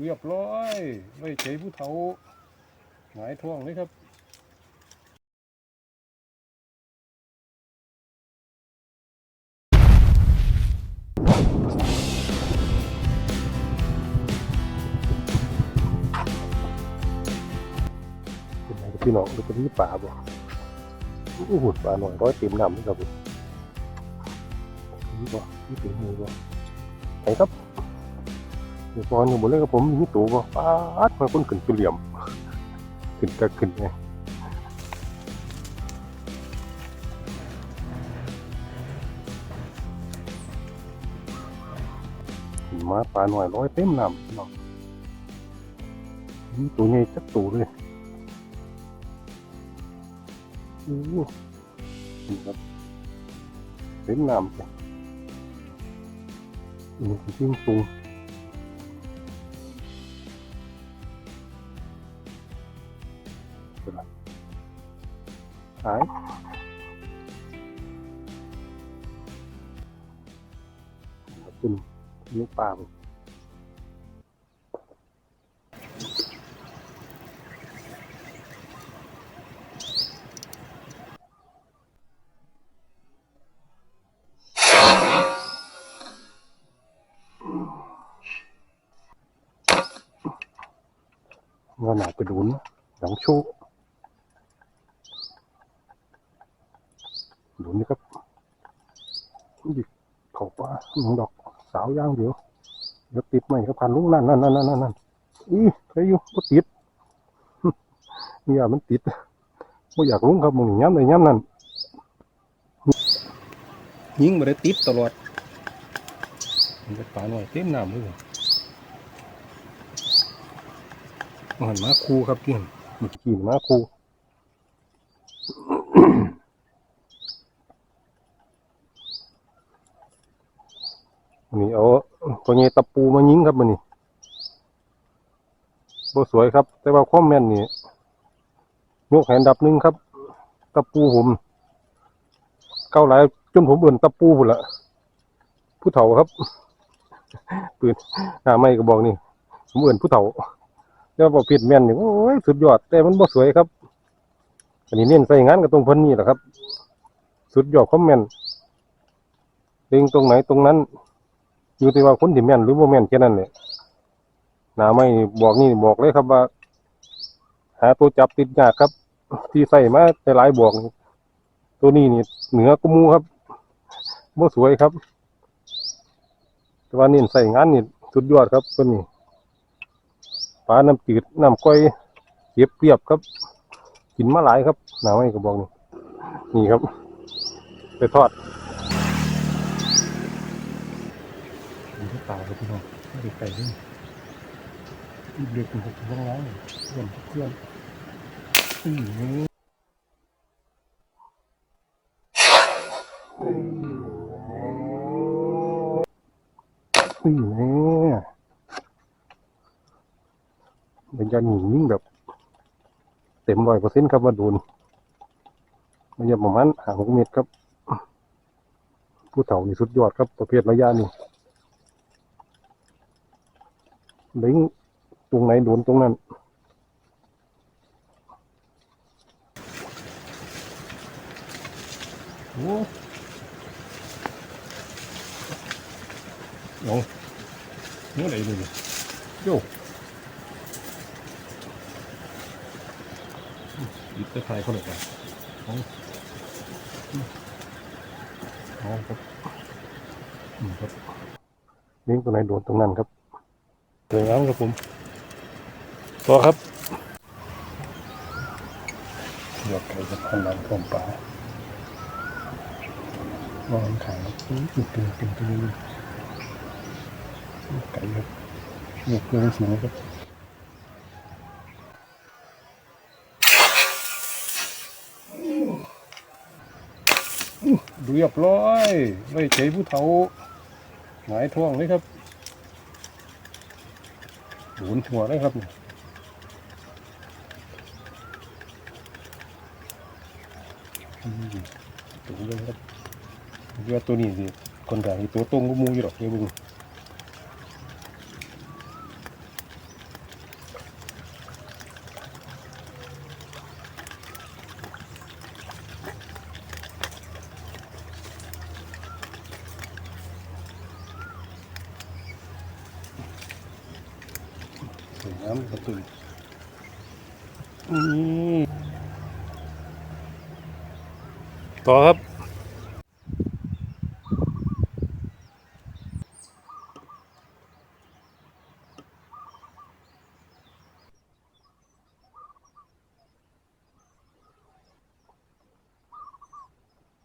เรียบร้อยไว้ใจผู้เฒ่าหงายท้องเลยครับเป็นไงพี่น้องดูเป็นที่ป่าบ่โอ้โหป่าหน่อยร้อยเต็มน้ำนี่ครับผมนี่บ่นี่เป็นมือบ่ไหนครับ เดี๋ยวก่อนอยู่บนเรื่องกับผมมีตัวบ่ป้าดมาคนขึ้นตัวเหลี่ยม ขึ้นก็ขึ้นไงมาปลาหน่อยร้อยเต็มน้ำพี่น้องนี่ตัวใหญ่จักตัวเลยโอ้โหนี่ครับเต็มน้ำเลยนี่คือจิ้งตุง ขึ้นลูกปลาไปว่าหนาไปดุนหลังชูดุนนี่ครับ หยิบเขาปลาหนึ่งดอกสาวย่างเดียวเดี๋ยวติดไหมครับพันลุงนั่นนั่นนั่นนั่นนั่นอีใครอยู่ก็ติดเนี่ยมันติดไม่อยากลุงครับมึงย้ำเลยย้ำนั่นยิงมาได้ติดตลอดมันจะปลาหน่อยเต็มน้ำเลยมันมาคูครับกินมันกินมาคู นี่เอาตัวนี้ตะปูมายิงครับมันนี่บสวยครับ แต่ว่าความแม่นนี่ยกแหนดับหนึ่งครับ ตะปูผมเก้าหลายจนผมเอื่นตะปูพุ่นละผู้เฒ่าครับ ปืนหน้าไม่ก็บอกนี่ผมเอื่นผู้เฒ่าแล้วบอกผิดแม่นนี่โอ้ยสุดยอด แต่มันบ่สวยครับ อันนี้เน้นใส่งานกับตรงพันนี่แหละครับ สุดยอดความแม่นเล็งตรงไหนตรงนั้น อยู่ที่ว่าคนที่แม่นหรือบ่แม่นแค่นั้นแหละหนาไม่บอกนี่บอกเลยครับว่า หาตัวจับติดยากครับ ที่ใส่มาแต่หลายบอกนี่ตัวนี้นี่เหนือกุมูครับบ่สวยครับ แต่ว่านี่ใส่งานนี่สุดยอดครับตัวนี้ปลาน้ำจืดน้ำก้อยเสียบเปรียบครับกินมาหลายครับหนาไม่ก็บอกนี่นี่ครับ ไปทอด ดูที่ ป่าครับพี่น้องไม่ได้ไก่ด้วยเด็กมันจะว่างร้ายเพื่อนเพื่อนอืมนี่แน่เป็นการหนีนิ่งแบบ เต็มร้อยเปอร์เซ็นต์ครับว่าโดนมันจะประมาณหาหกเมตรครับ ผู้เฒ่านี่สุดยอดครับประเภทระยะนี่ เล้งตรงไหนโดนตรงนั้นโอ้โหเมื่อไหร่เลยโย่หยิบตะไคร้เขาเลยไปเอาเอาครับอืมครับล้งตรงไหนโดนตรงนั้นครับ สวยงามครับผมตัวครับหยอดไก่กับพันลังผมปลามองขายตึงตึงตึงตึงไก่ครับหยกเกลือนสูงครับเรียบร้อยไว้ใจผู้เฒ่าหงายท้องเลยครับ หมุนหัวได้ครับเนี่ยตัวเรืองครับเรือตัวนี้สิคนกลางตัวตรงก็มูอยู่หรอกเนี่ยบุ้ง สวยงามครับตัวนี้นี่ต่อครับ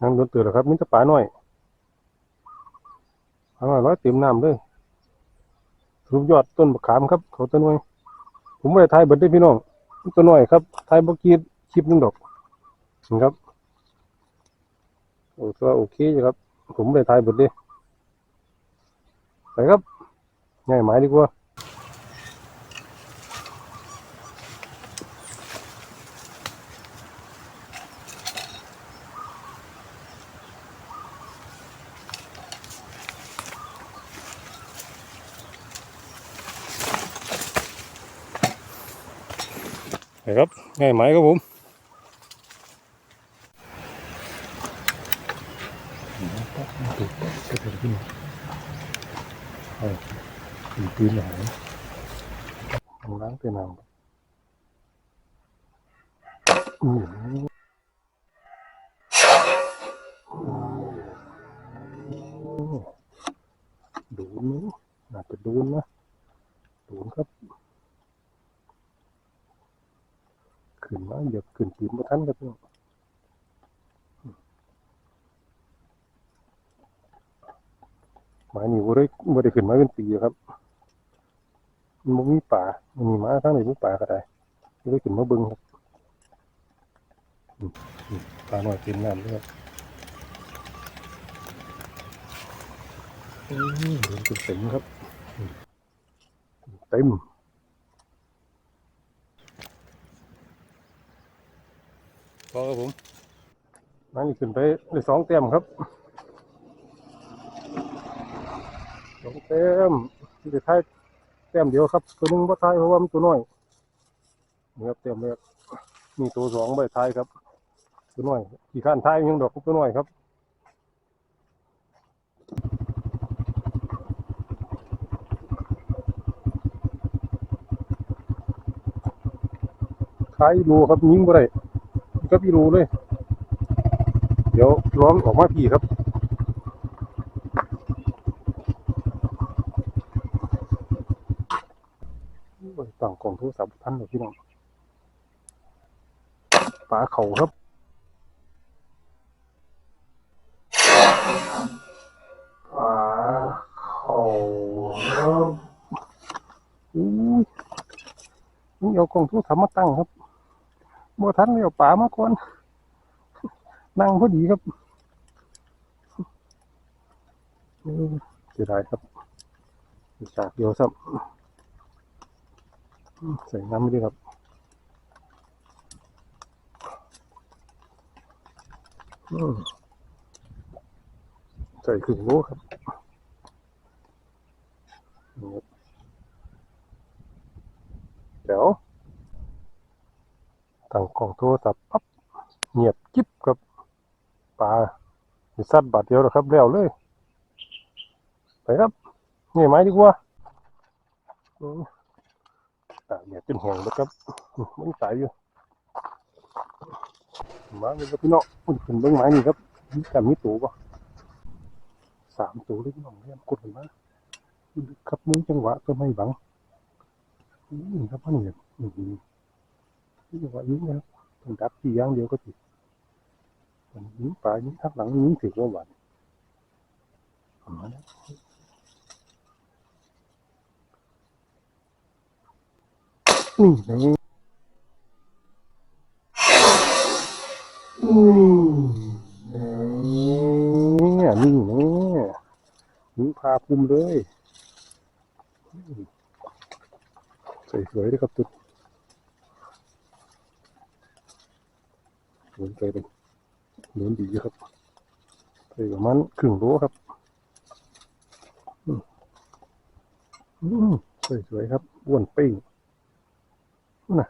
นั่งโดนเตือนแล้วครับมิตรป่าหน่อยปลาหน่อยร้อยเต็มน้ำเลยรูปยอดต้นมะขามครับ เขาต้นไว้ ผมไม่ได้ทายเบิดได้พี่น้องตัวน้อยครับทายบกีดคลิปนึงดอกนะครับโอ้ตัวโอเคอยู่ครับ ผมไม่ได้ทายเบิดได้ไปครับง่ายหมายดีกว่า นะครับง่ายไหมครับผมก็จะขึ้นเออขึ้นปืนหายล้างเต็มน้ำอืมโดนไหมน่าจะโดนนะโดนครับ ขึ้นมาเหยียบขึ้นปีนมาทันครับพี่น้องหมายนี่บ่ได้บ่ได้ขึ้นมาเป็นปีครับมันบ่มีป่ามันมีหมาทางไหนมีป่าก็ได้บ่ได้ขึ้นมาเบิ่งครับปลาหน่อยเต็มน้ำเลยครับอืมเดินเต็มครับเต็ม พอครับผมนั่นขึ้นไปได้สองเต็มครับสองเต็มที่จะท้ายเต็มเดียวครับตัวหนึงบ่ท้ายเพราะว่ามันตัวน้อยนี่ครับเต็มเลยมีตัวสองใบท้ายครับ ตัวน้อยขี่ข้านท้ายยังดอกตัวน้อยครับท้ายรูครับยิงบ่ได้ ก็พี่รู้เลย เดี๋ยวร้องออกมาพี่ครับต่างกล่องโทรศัพท์ท่านเลยพี่น้องปลาเขาครับปลาเขาครับอุ้ยนี่เอากล่องโทรศัพท์มาตั้งครับ บ่ทันเลยเอาป่ามาก่อนนั่งพอดีครับเออเสียดายครับอีกฉากเดียวซ้ำใส่น้ำไม่ได้ครับใส่ครึ่งโลครับเดี๋ยว ตั้งกล้องโทรศัพท์ปั๊บเงียบกิ๊บครับปลาสัตว์บาดเดียวแล้วครับแล้วเลย ไปครับนี่ไม้ดีกว่าตาเนี่ยจนแห้งแล้วครับมันตายอยู่มาเลยครับพี่น้องมันขึ้นเบื้องไม้นี่ครับมีแต่มีตัวปะสามตัวเลยพี่น้องเรียกดเลยมาครับมือจังหวะก็ไม่บังอืมครับพ่อเนี่ย อืมนี่จังหวะยิงนะครับต้องดับที่ย่างเดียวก็ติดมันยิงปลายิงทักหลังยิงถึงว่าหวานเอามาแล้วนี่นี่นี่นี่นี่ยิงพาภูมิเลย สวยๆเลยครับตุ๊ด หมุนไปเป็นหมุนดีครับไปประมาณครึ่งโลครับอืมสวยๆครับอ้วนเป้งน่ะ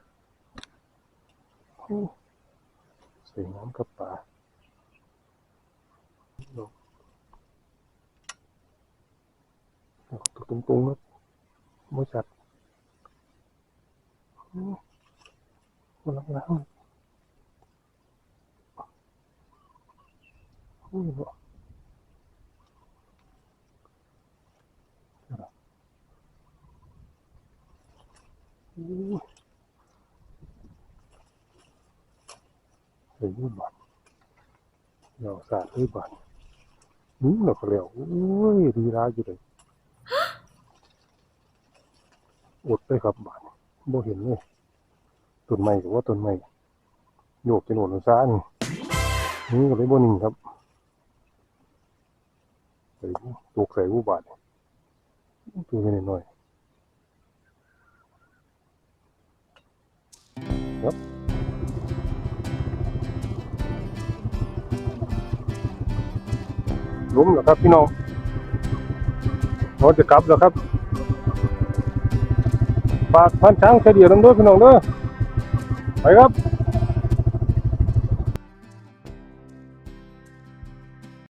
สวยงามครับป่าเอาตัวตรงๆครับไม่ชัดมันลังน้ำโอ้ยบ่โอ้ยเฮ้ยบาทเดี๋ยวสาดเฮ้ยบาทนี่เราก็แล้วโอ้ยดีร้ายอยู่เลยอดเลยครับบาทบ่เห็นเลยต้นไม้กับว่าต้นไม้โยกจะโหนนซ่านี่นี่ก็เลยบ่นิ่งครับ ใส่ตกใส่ผู้บาทตัวนี้หน่อยครับล้มแล้วครับพี่น้องเราจะกลับแล้วครับฝากพันช้างเฉลี่ยลำด้วยพี่น้องเด้อไปครับ